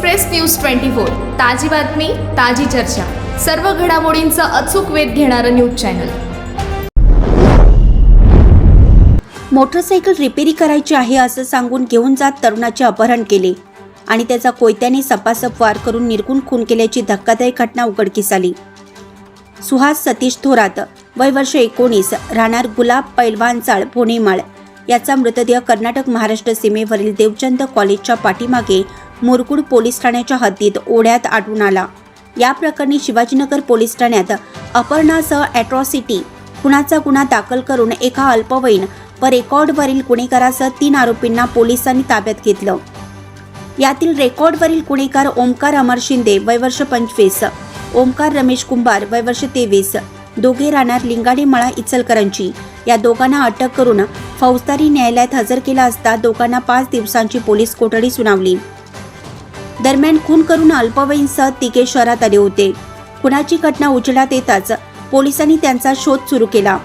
Express news twenty four ताजी बातमी ताजी चर्चा. सर्व घडामोडींचा अचूक वेध घेणारं न्यूज चॅनल. मोटरसायकल रिपेरी करायची आहे असं सांगून घेऊन जात तरुणाचे अपहरण केले. आणि त्याचा कोयत्याने सपासप वार करून निर्गुण खून केल्याची धक्कादायक घटना उघडकीस आली. सुहास सतीश थोरात वय वर्ष एकोणीस राहणार गुलाब पैलवानचाळ पुणेमाळ. याचा मृतदेह कर्नाटक महाराष्ट्र सीमेवरील देवचंद कॉलेजच्या पाठीमागे मुरकुड पोलीस ठाण्याच्या हद्दीत ओढ्यात आढळून आला. या प्रकरणी शिवाजीनगर पोलीस ठाण्यात अपर्णासह अॅट्रॉसिटी खुनाचा गुन्हा दाखल करून एका अल्पवयीन व रेकॉर्डवरील गुन्हेगारासह तीन आरोपींना पोलिसांनी ताब्यात घेतलं. यातील रेकॉर्डवरील गुन्हेगार ओमकार अमर शिंदे वयवर्ष पंचवीस ओमकार रमेश कुंभार वयवर्ष तेवीस दोघे राहणार लिंगाडे मळा इचलकरंजी. या दोघांना अटक करून फौजदारी न्यायालयात हजर केला असता दोघांना पाच दिवसांची पोलीस कोठडी सुनावली. दरम्यान खून करून अल्पवयीनसह तिघे शहरात आले होते. खुनाची घटना उजेडात येताच पोलिसांनी त्यांचा शोध सुरू केला.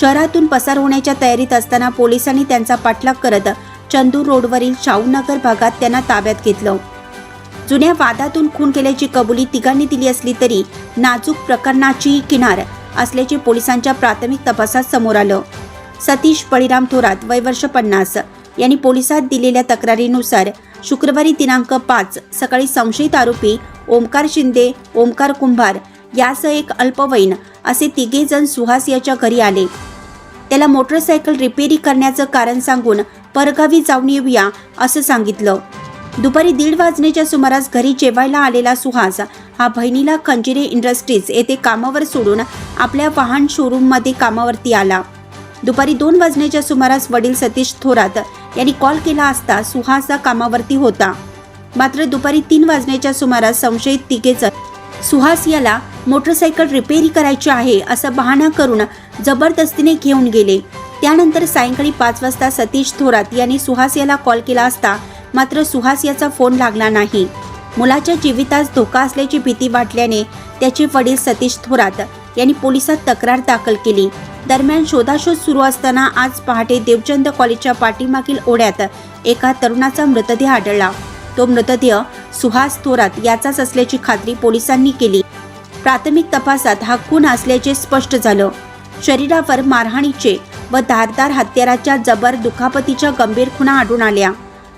शहरातून पसार होण्याच्या तयारीत असताना पोलिसांनी त्यांचा पाठलाग करत चंदूर रोडवरील शाहूनगर भागात त्यांना ताब्यात घेतलं. जुन्या वादातून खून केल्याची कबुली तिघांनी दिली असली तरी नाजूक प्रकरणाची किनार असल्याचे पोलिसांच्या प्राथमिक तपासात समोर आलं. सतीश बळीराम थोरात वय वर्ष पन्नास यांनी पोलिसात दिलेल्या तक्रारीनुसार शुक्रवारी दिनांक पाच सकाळी संशयित आरोपी ओमकार शिंदे ओमकार कुंभार यासह एक अल्पवयीन असे तिघे जण सुहास याच्या घरी आले. त्याला मोटरसायकल रिपेरी करण्याचं कारण सांगून परगावी जाऊन येऊया असं सांगितलं. दुपारी दीड वाजण्याच्या सुमारास घरी जेवायला आलेला सुहास हा बहिणीला खंजिरे इंडस्ट्रीज येथे कामावर सोडून आपल्या वाहन शोरूममध्ये कामावरती आला. दुपारी दोन वाजण्याच्या सुमारास वडील सतीश थोरात यांनी कॉल केला असता सुहासा कामावरती होता. मात्र दुपारी तीन वाजण्याच्या सुमारास संशयित तिघेजण सुहास याला मोटरसायकल रिपेरी करायची आहे असं बहाणा करून जबरदस्तीने घेऊन गेले. त्यानंतर सायंकाळी पाच वाजता सतीश थोरात यांनी सुहास याला कॉल केला असता मात्र सुहास याचा फोन लागला नाही. मुलाच्या जीवितास धोका असल्याची भीती वाटल्याने त्याचे वडील सतीश थोरात यांनी पोलिसात तक्रार दाखल केली. दरम्यान शोधाशोध सुरू असताना आज पहाटे देवचंद कॉलेजच्या पाठीमागील ओढ्यात एका तरुणाचा मृतदेह आढळला. तो मृतदेह सुहास थोरात याचाच असल्याची खात्री पोलिसांनी केली. प्राथमिक तपासात हा खून असल्याचे स्पष्ट झालं. शरीरावर मारहाणीचे व धारदार हत्याराच्या जबर दुखापतीच्या गंभीर खुणा आढळून आल्या.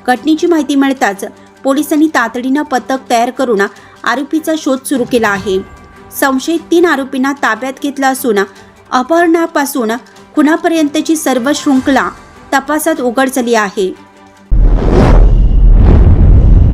घटनेची माहिती मिळताच पोलिसांनी तातडीनं पथक तयार करून आरोपीचा शोध सुरू केला आहे. संशयित तीन आरोपींना ताब्यात घेतलं असून अपहरणापासून खुनापर्यंतची सर्व शृंखला तपासात उघड झाली आहे.